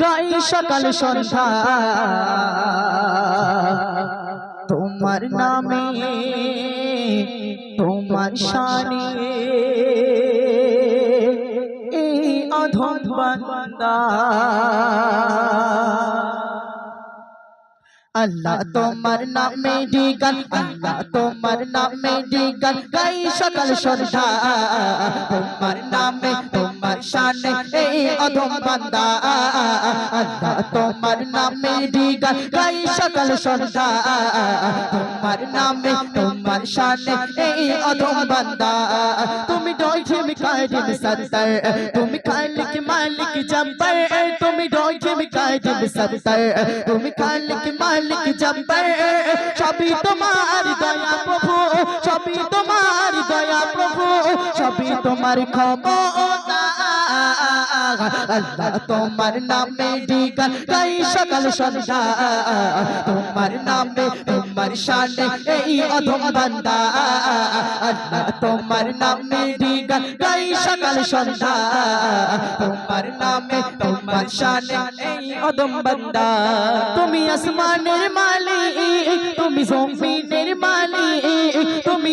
গাই সকাল সন্ধ্যা। তোমার নামে, তোমার শানে এই অধম বান্দা। আল্লাহ তোমার নামে ডিগান, আল্লাহ তোমার নামে ডিগান গাই সকাল সন্ধ্যা। তোমার নামে তোমার শানে এই অধম বান্দা আল্লাহ তোমার নামে ডিগান গাই সকাল সন্ধ্যা তোমার নামে তোমার শানে এই অধম বান্দা তুমি ডোইছে মিকায় দিন সত্তর তুমি খালিক মালিক জব্বার তুমি ডোইছে মিকায় দিন সত্তর তুমি খালিক মালিক জব্বার সবই তোমার দয়া প্রভু সবই তোমার দয়া প্রভু সবই তোমার ক্ষমতা আল্লাহ তোমার নামে ডিগান গাই সকাল সন্ধ্যা। তোমার নামে, তোমার শানে এই অধম বান্দা। আল্লাহ তোমার নামে ডিগান গাই সকাল সন্ধ্যা। তোমার নামে, তোমার শানে এই অধম বান্দা। তুমি আসমানের মালিক, তুমি তুমি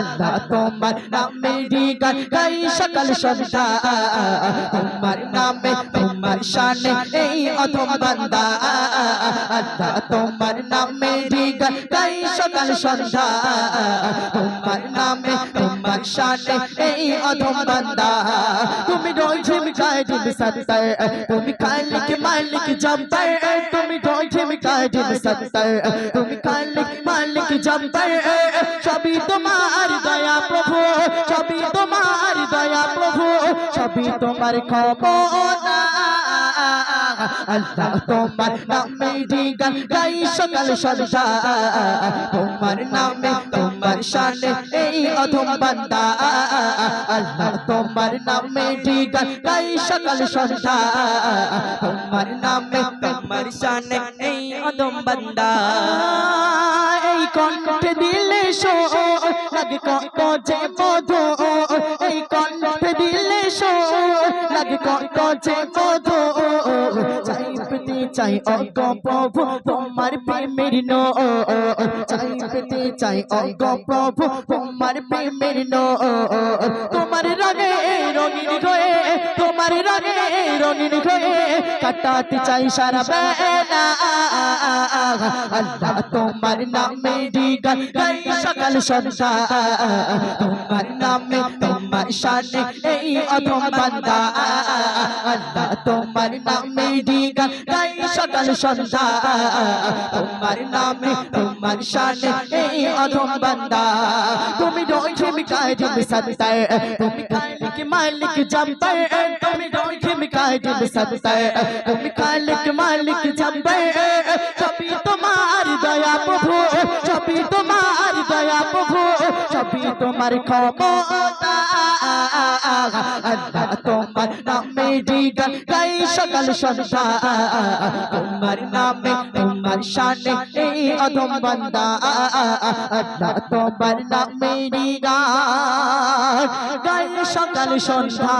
আল্লাহ, তোমার নামে ডিগান গাই সকাল সন্ধ্যা। তোমার নামে, তোমার শানে এই অধম বান্দা। আল্লাহ, তোমার নামে ডিগান গাই সকাল সন্ধ্যা। তোমার নামে তোমার শানে এই অধম বান্দা তুমি রয়েছে মিকায় দিন সত্তর তুমি খালিক মালিক জব্বার তুমি রয়েছে মিকায় দিন সত্তর তুমি খালিক মালিক জব্বার সবই তোমার দয়া প্রভু সবই তোমার দয়া প্রভু সবই তোমার ক্ষমতা আল্লাহ তোমার নামে গান গাই সকাল সন্ধ্যা। তোমার নামে, তোমার শানে এই অধম বান্দা। আল্লাহ তোমার নামে গান গাই সকাল সন্ধ্যা। তোমার নামে, তোমার শানে এই অধম বান্দা। এই কণ্ঠে দিলে শো, লাগে কত যে মধু। এই কণ্ঠে দিলে শো, লাগে কত যে পেতে চাই অজ্ঞ প্রভু তোমার প্রেমের নো চাই পেতে চাই অজ্ঞ প্রভু তোমার প্রেমের নো তোমার রঙে রঙিন হয়ে তোমার রঙে রঙিন হয়ে কাটাতে চাই সারা বেলা আল্লাহ তোমার নামে গান গাই সকাল সন্ধ্যা তোমার নামে তোমার শানে এই অধম বান্দা আল্লাহ তোমার নামে গান গাই সকাল সন্ধ্যা তোমার নামে তোমার শানে এই অধম বান্দা তুমি রয়েছে মিকায় দিন সত্তর তুমি খালিক মালিক জব্বার তুমি রয়েছে মিকায় দিন সত্তর তুমি খালিক মালিক জব্বার তোমার ক্ষমতা তোমার নামে গান গাই সকাল সন্ধ্যা। তোমার নামে, তোমার শানে এই অধম বান্দা। তোমার নামে গান গাই সকাল সন্ধ্যা।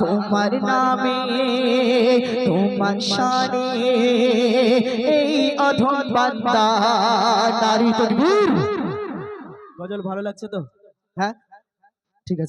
তোমার নামে, তোমার শানে এই অধম বান্দা। নারী তকবীর। গজল ভালো লাগছে তো? হ্যাঁ।